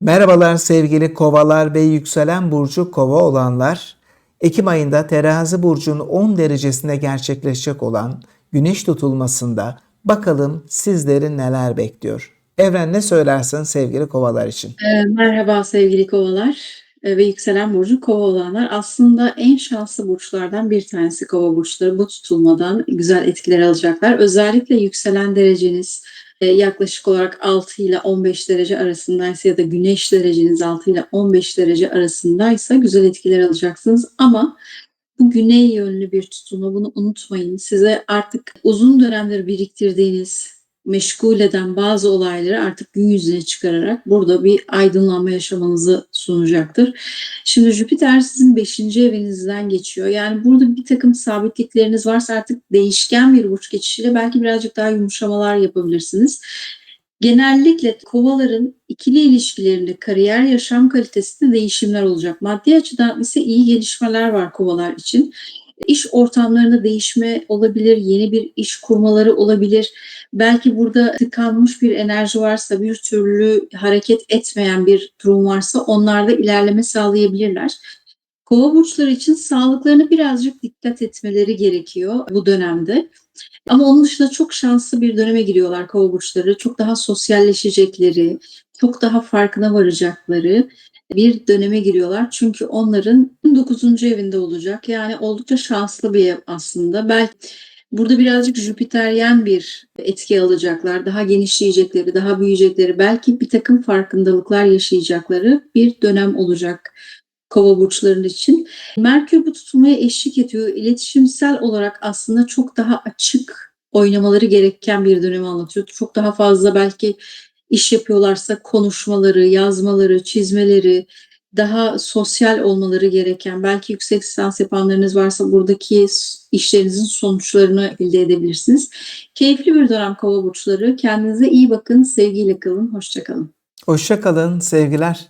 Merhabalar sevgili kovalar ve yükselen burcu kova olanlar. Ekim ayında terazi burcunun 10 derecesinde gerçekleşecek olan güneş tutulmasında bakalım sizleri neler bekliyor. Evren ne söylersin sevgili kovalar için? Eee, merhaba sevgili kovalar ve yükselen burcu kova olanlar. Aslında en şanslı burçlardan bir tanesi kova burçları. Bu tutulmadan güzel etkiler alacaklar. Özellikle yükselen dereceniz eee, yaklaşık olarak 6 ile 15 derece arasındaysa ya da güneş dereceniz 6 ile 15 derece arasındaysa güzel etkiler alacaksınız. Ama bu güney yönlü bir tutulma bunu unutmayın. Size artık uzun dönemdir biriktirdiğiniz, meşgul eden bazı olayları artık gün yüzüne çıkararak burada bir aydınlanma yaşamanızı sunacaktır. Şimdi Jüpiter sizin 5. evinizden geçiyor. Yani burada bir takım sabitlikleriniz varsa artık değişken bir burç geçişiyle belki birazcık daha yumuşamalar yapabilirsiniz. Genellikle kovaların ikili ilişkilerinde kariyer yaşam kalitesinde değişimler olacak. Maddi açıdan ise iyi gelişmeler var kovalar için. İş ortamlarında değişme olabilir, yeni bir iş kurmaları olabilir. Belki burada tıkanmış bir enerji varsa, bir türlü hareket etmeyen bir durum varsa onlarda ilerleme sağlayabilirler. Kova burçları için sağlıklarına birazcık dikkat etmeleri gerekiyor bu dönemde. Ama onun dışında çok şanslı bir döneme giriyorlar kova burçları. Çok daha sosyalleşecekleri, çok daha farkına varacakları bir döneme giriyorlar. Çünkü onların 9. evinde olacak. Yani oldukça şanslı bir ev aslında. Belki burada birazcık Jüpiteryen bir etki alacaklar. Daha genişleyecekleri, daha büyüyecekleri, belki bir takım farkındalıklar yaşayacakları bir dönem olacak kova burçlarının için. Merkür bu tutulmaya eşlik ediyor. İletişimsel olarak aslında çok daha açık oynamaları gereken bir dönemi anlatıyor. Çok daha fazla belki iş yapıyorlarsa konuşmaları, yazmaları, çizmeleri, daha sosyal olmaları gereken, belki yüksek lisans yapanlarınız varsa buradaki işlerinizin sonuçlarını elde edebilirsiniz. Keyifli bir dönem kova burçları. Kendinize iyi bakın, sevgiyle kalın, hoşçakalın. Hoşça kalın sevgiler.